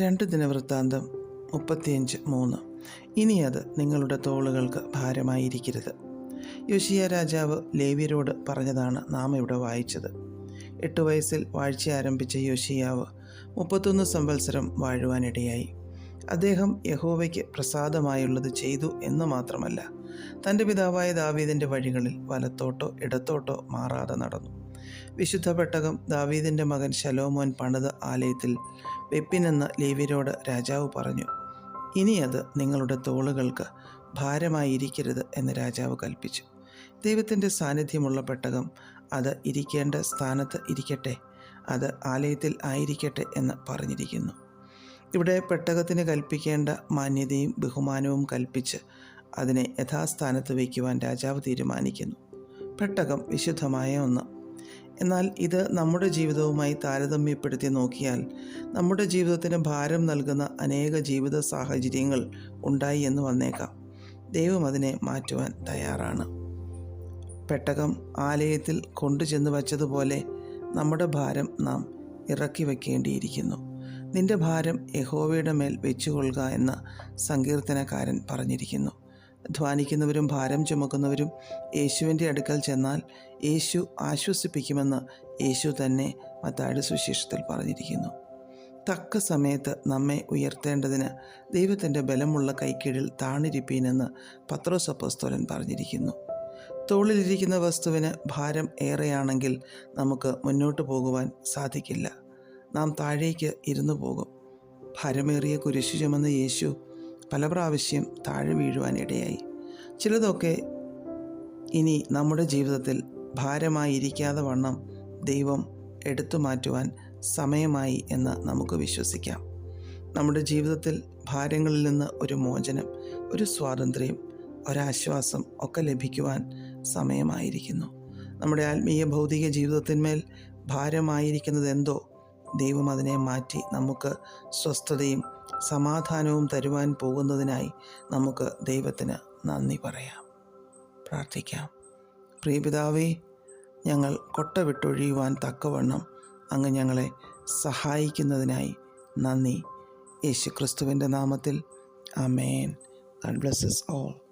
രണ്ട് ദിനവൃത്താന്തം മുപ്പത്തിയഞ്ച് മൂന്ന്. ഇനി അത് നിങ്ങളുടെ തോളുകൾക്ക് ഭാരമായിരിക്കരുത്. യോശിയ രാജാവ് ലേവ്യരോട് പറഞ്ഞതാണ് നാം ഇവിടെ വായിച്ചത്. എട്ട് വയസ്സിൽ വാഴ്ച ആരംഭിച്ച യോശിയാവ് മുപ്പത്തൊന്ന് സംവത്സരം വാഴുവാനിടയായി. അദ്ദേഹം യഹോവയ്ക്ക് പ്രസാദമായുള്ളത് ചെയ്തു എന്ന് മാത്രമല്ല തന്റെ പിതാവായ ദാവീദിന്റെ വഴികളിൽ വലത്തോട്ടോ ഇടത്തോട്ടോ മാറാതെ നടന്നു. വിശുദ്ധ പെട്ടകം ദാവീദിന്റെ മകൻ ശലോമോൻ പണിത ആലയത്തിൽ വെപ്പിനെന്ന് ലേവ്യരോട് രാജാവ് പറഞ്ഞു ഇനി അത് നിങ്ങളുടെ തോളുകൾക്ക് ഭാരമായിരിക്കരുത് എന്ന് രാജാവ് കൽപ്പിച്ചു. ദൈവത്തിന്റെ സാന്നിധ്യമുള്ള പെട്ടകം അത് ഇരിക്കേണ്ട സ്ഥാനത്ത് ഇരിക്കട്ടെ അത് ആലയത്തിൽ ആയിരിക്കട്ടെ എന്ന് പറഞ്ഞിരിക്കുന്നു. ഇവിടെ പെട്ടകത്തിന് കൽപ്പിക്കേണ്ട മാന്യതയും ബഹുമാനവും കൽപ്പിച്ച് അതിനെ യഥാസ്ഥാനത്ത് വയ്ക്കുവാൻ രാജാവ് തീരുമാനിക്കുന്നു. പെട്ടകം വിശുദ്ധമായ ഒന്ന് എന്നാൽ ഇത് നമ്മുടെ ജീവിതവുമായി താരതമ്യപ്പെടുത്തി നോക്കിയാൽ നമ്മുടെ ജീവിതത്തിന് ഭാരം നൽകുന്ന അനേക ജീവിത സാഹചര്യങ്ങൾ ഉണ്ടായി എന്ന് വന്നേക്കാം. ദൈവം അതിനെ മാറ്റുവാൻ തയ്യാറാണ്. പെട്ടകം ആലയത്തിൽ കൊണ്ടുചെന്ന് വച്ചതുപോലെ നമ്മുടെ ഭാരം നാം ഇറക്കി വയ്ക്കേണ്ടിയിരിക്കുന്നു. നിന്റെ ഭാരം യഹോവയുടെ മേൽ വെച്ചുകൊള്ളുക എന്ന് സങ്കീർത്തനക്കാരൻ പറഞ്ഞിരിക്കുന്നു. ധ്വാനിക്കുന്നവരും ഭാരം ചുമക്കുന്നവരും യേശുവിന്റെ അടുക്കൽ ചെന്നാൽ യേശു ആശ്വസിപ്പിക്കുമെന്ന് യേശു തന്നെ മത്തായുടെ സുശേഷത്തിൽ പറഞ്ഞിരിക്കുന്നു. തക്ക സമയത്ത് നമ്മെ ഉയർത്തേണ്ടതിന് ദൈവത്തിന്റെ ബലമുള്ള കൈക്കീഴിൽ താണിരിപ്പീനെന്ന് പത്രോസ് അപ്പോസ്തോലൻ പറഞ്ഞിരിക്കുന്നു. തോളിലിരിക്കുന്ന വസ്തുവിന് ഭാരം ഏറെയാണെങ്കിൽ നമുക്ക് മുന്നോട്ട് പോകുവാൻ സാധിക്കില്ല. നാം താഴേക്ക് ഇരുന്നു പോകും. ഭാരമേറിയ കുരിശു ചുമന്ന യേശു പല പ്രാവശ്യം താഴെ വീഴുവാനിടയായി ചിലതൊക്കെ ഇനി നമ്മുടെ ജീവിതത്തിൽ ഭാരമായിരിക്കാതെ വണ്ണം ദൈവം എടുത്തു മാറ്റുവാൻ സമയമായി എന്ന് നമുക്ക് വിശ്വസിക്കാം. നമ്മുടെ ജീവിതത്തിൽ ഭാരങ്ങളിൽ നിന്ന് ഒരു മോചനം ഒരു സ്വാതന്ത്ര്യം ഒരാശ്വാസം ഒക്കെ ലഭിക്കുവാൻ സമയമായിരിക്കുന്നു. നമ്മുടെ ആത്മീയ ഭൗതിക ജീവിതത്തിന്മേൽ ഭാരമായിരിക്കുന്നത് എന്തോ ദൈവം അതിനെ മാറ്റി നമുക്ക് സ്വസ്ഥതയും സമാധാനവും തരുവാൻ പോകുന്നതിനായി നമുക്ക് ദൈവത്തിന് നന്ദി പറയാം. പ്രാർത്ഥിക്കാം. പ്രിയപിതാവേ ഞങ്ങൾ കൊട്ട വിട്ടൊഴിയുവാൻ തക്കവണ്ണം അങ്ങ് ഞങ്ങളെ സഹായിക്കുന്നതിനായി നന്ദി. യേശു ക്രിസ്തുവിന്റെ നാമത്തിൽ അമേൻ ഗഡ് ബ്ലെസ്സസ് ഓൾ